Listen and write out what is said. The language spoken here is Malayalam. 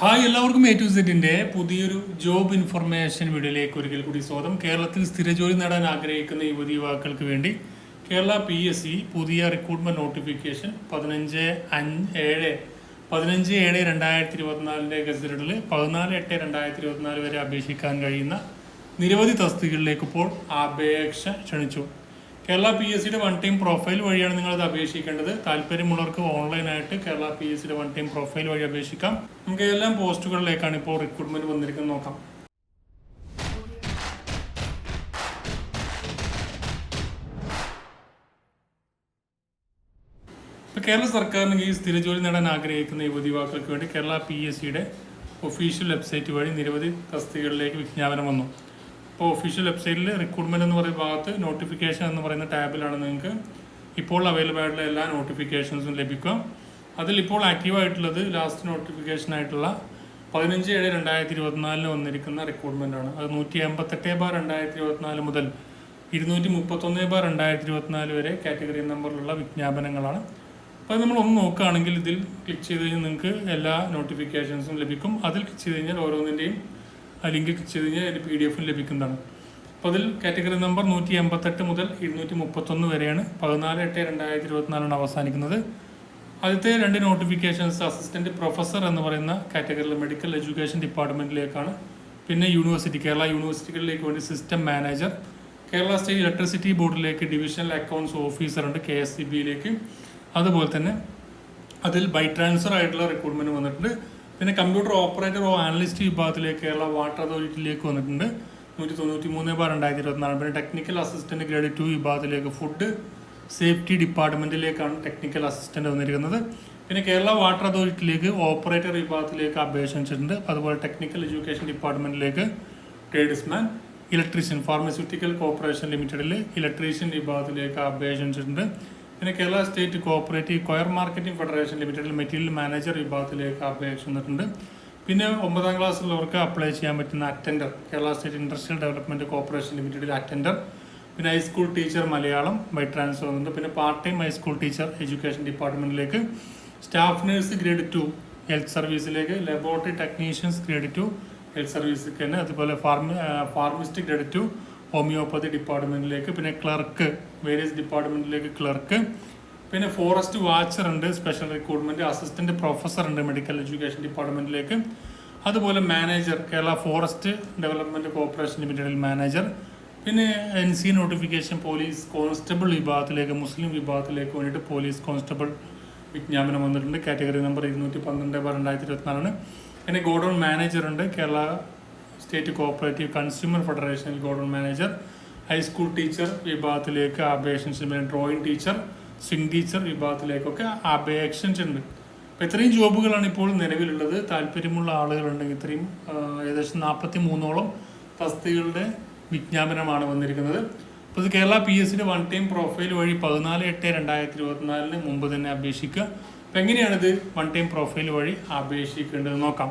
ഹായ് എല്ലാവർക്കും എ ടു സെറ്റിന്റെ പുതിയൊരു ജോബ് ഇൻഫർമേഷൻ വീഡിയോയിലേക്ക് ഒരിക്കൽ കൂടി സ്വാഗതം. കേരളത്തിൽ സ്ഥിര ജോലി നേടാൻ ആഗ്രഹിക്കുന്ന യുവതി യുവാക്കൾക്ക് വേണ്ടി കേരള പി എസ് സി പുതിയ റിക്രൂട്ട്മെന്റ് നോട്ടിഫിക്കേഷൻ പതിനഞ്ച് അഞ്ച് ഏഴ് പതിനഞ്ച് ഏഴ് രണ്ടായിരത്തി ഇരുപത്തിനാലിന്റെ ഗസറ്റഡിൽ പതിനാല് എട്ട് രണ്ടായിരത്തി ഇരുപത്തിനാല് വരെ അപേക്ഷിക്കാൻ കഴിയുന്ന നിരവധി തസ്തികളിലേക്ക് ഇപ്പോൾ അപേക്ഷ ക്ഷണിച്ചു. കേരള പി എസ് സിയുടെ വൺ ടൈം പ്രൊഫൈൽ വഴിയാണ് നിങ്ങൾ അത് അപേക്ഷിക്കേണ്ടത്. താല്പര്യമുള്ളവർക്ക് ഓൺലൈനായിട്ട് കേരള പി എസ് സിയുടെ വൺ ടൈം പ്രൊഫൈൽ വഴി അപേക്ഷിക്കാം. നമുക്ക് എല്ലാം പോസ്റ്റുകളിലേക്കാണ് ഇപ്പോൾ റിക്രൂട്ട്മെന്റ് വന്നിരിക്കുന്നത് നോക്കാം. ഇപ്പോൾ കേരള സർക്കാരിന് ഈ സ്ഥിര ജോലി നേടാൻ ആഗ്രഹിക്കുന്ന യുവതി യുവാക്കൾക്ക് വേണ്ടി കേരള പി എസ് സിയുടെ ഒഫീഷ്യൽ വെബ്സൈറ്റ് വഴി നിരവധി തസ്തികകളിലേക്ക് വിജ്ഞാപനം വന്നു. ഇപ്പോൾ ഒഫീഷ്യൽ വെബ്സൈറ്റിൽ റിക്രൂട്ട്മെന്റ് എന്ന് പറയുന്ന ഭാഗത്ത് നോട്ടിഫിക്കേഷൻ എന്ന് പറയുന്ന ടാബിലാണ് നിങ്ങൾക്ക് ഇപ്പോൾ അവൈലബിൾ ആയിട്ടുള്ള എല്ലാ നോട്ടിഫിക്കേഷൻസും ലഭിക്കും അതിൽ ഇപ്പോൾ ആക്റ്റീവായിട്ടുള്ളത് ലാസ്റ്റ് നോട്ടിഫിക്കേഷൻ ആയിട്ടുള്ള പതിനഞ്ച് ഏഴ് രണ്ടായിരത്തി ഇരുപത്തിനാലിന് വന്നിരിക്കുന്ന റിക്രൂട്ട്മെന്റ് ആണ്. അത് നൂറ്റി എൺപത്തെട്ട് ബാർ രണ്ടായിരത്തി ഇരുപത്തിനാല് മുതൽ ഇരുന്നൂറ്റി മുപ്പത്തൊന്ന് ബാർ രണ്ടായിരത്തി ഇരുപത്തിനാല് വരെ കാറ്റഗറി നമ്പറിലുള്ള വിജ്ഞാപനങ്ങളാണ്. അപ്പോൾ നമ്മൾ ഒന്ന് നോക്കുകയാണെങ്കിൽ ഇതിൽ ക്ലിക്ക് ചെയ്ത് കഴിഞ്ഞാൽ നിങ്ങൾക്ക് എല്ലാ നോട്ടിഫിക്കേഷൻസും ലഭിക്കും. അതിൽ ക്ലിക്ക് ചെയ്ത് കഴിഞ്ഞാൽ ഓരോന്നിന്റെയും ആ ലിങ്ക് ക്ലിക്ക് ചെയ്ത് കഴിഞ്ഞാൽ അതിന്റെ പി ഡി എഫും ലഭിക്കുന്നതാണ്. അപ്പോൾ അതിൽ കാറ്റഗറി നമ്പർ നൂറ്റി എൺപത്തെട്ട് മുതൽ ഇരുന്നൂറ്റി മുപ്പത്തൊന്ന് വരെയാണ് പതിനാല് എട്ട് രണ്ടായിരത്തി ഇരുപത്തിനാലാണ് അവസാനിക്കുന്നത്. ആദ്യത്തെ രണ്ട് നോട്ടിഫിക്കേഷൻസ് അസിസ്റ്റന്റ് പ്രൊഫസർ എന്ന് പറയുന്ന കാറ്റഗറിയിൽ മെഡിക്കൽ എഡ്യൂക്കേഷൻ ഡിപ്പാർട്ട്മെന്റിലേക്കാണ്. പിന്നെ യൂണിവേഴ്സിറ്റി കേരള യൂണിവേഴ്സിറ്റികളിലേക്ക് വേണ്ടി system manager Kerala state electricity ബോർഡിലേക്ക് ഡിവിഷണൽ അക്കൗണ്ട്സ് ഓഫീസർ ഉണ്ട് കെ എസ് സി ബിയിലേക്ക്. അതുപോലെ തന്നെ അതിൽ ബൈ ട്രാൻസ്ഫർ ആയിട്ടുള്ള റിക്രൂട്ട്മെന്റ് വന്നിട്ടുണ്ട്. പിന്നെ കമ്പ്യൂട്ടർ ഓപ്പറേറ്റർ ഓ അനലിസ്റ്റ് വിഭാഗത്തിലേക്ക് കേരള വാട്ടർ അതോറിറ്റിയിലേക്ക് വന്നിട്ടുണ്ട്. നൂറ്റി തൊണ്ണൂറ്റി മൂന്ന് ബാർ രണ്ടായിരത്തി ഇരുപത്തിനാല് പിന്നെ ടെക്നിക്കൽ അസിസ്റ്റന്റ് ഗ്രേഡ് ടു വിഭാഗത്തിലേക്ക് ഫുഡ് സേഫ്റ്റി ഡിപ്പാർട്ട്മെന്റിലേക്കാണ് ടെക്നിക്കൽ അസിസ്റ്റന്റ് വന്നിരിക്കുന്നത്. പിന്നെ കേരള വാട്ടർ അതോറിറ്റിയിലേക്ക് ഓപ്പറേറ്റർ വിഭാഗത്തിലേക്ക് അപേക്ഷ വെച്ചിട്ടുണ്ട് അതുപോലെ ടെക്നിക്കൽ എഡ്യൂക്കേഷൻ ഡിപ്പാർട്ട്മെന്റിലേക്ക് ട്രേഡ്സ്മാൻ ഇലക്ട്രീഷ്യൻ ഫാർമസ്യൂട്ടിക്കൽ കോർപ്പറേഷൻ ലിമിറ്റഡിൽ ഇലക്ട്രീഷ്യൻ വിഭാഗത്തിലേക്ക് അപേക്ഷിച്ചിട്ടുണ്ട് പിന്നെ Kerala state cooperative coir marketing federation ലിമിറ്റഡിൽ മെറ്റീരിയൽ മാനേജർ വിഭാഗത്തിലേക്ക് അപേക്ഷ വന്നിട്ടുണ്ട് പിന്നെ ഒമ്പതാം ക്ലാസ്സിലുള്ളവർക്ക് അപ്ലൈ ചെയ്യാൻ പറ്റുന്ന attender Kerala state industrial development corporation ലിമിറ്റഡിൽ അറ്റൻഡർ പിന്നെ high school teacher Malayalam by transfer വന്നിട്ടുണ്ട് പിന്നെ part time high school teacher education ഡിപ്പാർട്ട്മെന്റിലേക്ക് staff nurse grade two health സർവീസിലേക്ക് laboratory technicians grade two health സർവീസിലേക്ക് തന്നെ അതുപോലെ pharma pharmacist grade two homeopathy ഡിപ്പാർട്ട്മെന്റിലേക്ക് പിന്നെ ക്ലർക്ക് വേരിയസ് ഡിപ്പാർട്ട്മെന്റിലേക്ക് ക്ലർക്ക് പിന്നെ ഫോറസ്റ്റ് വാച്ചർ ഉണ്ട് സ്പെഷ്യൽ റിക്രൂട്ട്മെന്റ് അസിസ്റ്റന്റ് പ്രൊഫസർ ഉണ്ട് മെഡിക്കൽ എഡ്യൂക്കേഷൻ ഡിപ്പാർട്ട്മെന്റിലേക്ക് അതുപോലെ manager Kerala forest development corporation ലിമിറ്റഡിൽ മാനേജർ. പിന്നെ N C notification police constable വിഭാഗത്തിലേക്ക് മുസ്ലിം വിഭാഗത്തിലേക്ക് വേണ്ടിയിട്ട് പോലീസ് കോൺസ്റ്റബിൾ വിജ്ഞാപനം വന്നിട്ടുണ്ട്. കാറ്റഗറി നമ്പർ ഇരുന്നൂറ്റി പന്ത്രണ്ട് രണ്ടായിരത്തി ഇരുപത്തിനാലാണ്. പിന്നെ ഗോഡൗൺ മാനേജർ ഉണ്ട് Kerala state cooperative consumer ഫെഡറേഷനിൽ godown manager. High school teacher വിഭാഗത്തിലേക്ക് പിന്നെ ഡ്രോയിങ് ടീച്ചർ സ്വിംഗ് ടീച്ചർ വിഭാഗത്തിലേക്കൊക്കെ അപേക്ഷൻസ് ഉണ്ട് അപ്പോൾ ഇത്രയും ജോബുകളാണ് ഇപ്പോൾ നിലവിലുള്ളത്. താല്പര്യമുള്ള ആളുകളുണ്ടെങ്കിൽ ഇത്രയും ഏകദേശം നാൽപ്പത്തി മൂന്നോളം തസ്തികളുടെ വിജ്ഞാപനമാണ് വന്നിരിക്കുന്നത്. അപ്പോൾ ഇത് Kerala P S one time profile വഴി പതിനാല് എട്ട് രണ്ടായിരത്തി ഇരുപത്തിനാലിന് മുമ്പ് തന്നെ അപേക്ഷിക്കുക. അപ്പോൾ എങ്ങനെയാണിത് വൺ ടൈം പ്രൊഫൈൽ വഴി അപേക്ഷിക്കേണ്ടത് നോക്കാം.